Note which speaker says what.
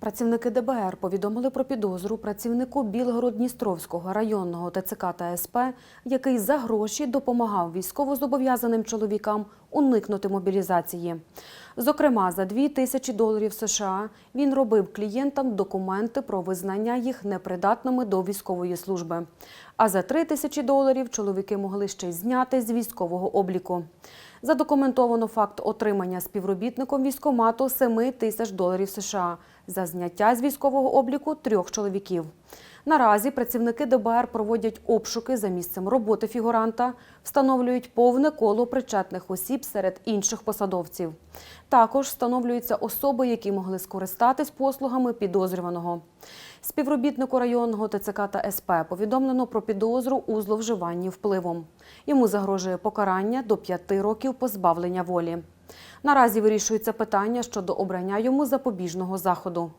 Speaker 1: Працівники ДБР повідомили про підозру працівнику Білгород-Дністровського районного ТЦК та СП, який за гроші допомагав військовозобов'язаним чоловікам уникнути мобілізації. Зокрема, за 2 тисячі доларів США він робив клієнтам документи про визнання їх непридатними до військової служби. А за 3 тисячі доларів чоловіки могли ще й зняти з військового обліку. Задокументовано факт отримання співробітником військомату 7 тисяч доларів США за зняття з військового обліку трьох чоловіків. Наразі працівники ДБР проводять обшуки за місцем роботи фігуранта, встановлюють повне коло причетних осіб серед інших посадовців. Також встановлюються особи, які могли скористатись послугами підозрюваного. Співробітнику районного ТЦК та СП повідомлено про підозру у зловживанні впливом. Йому загрожує покарання до п'яти років позбавлення волі. Наразі вирішується питання щодо обрання йому запобіжного заходу.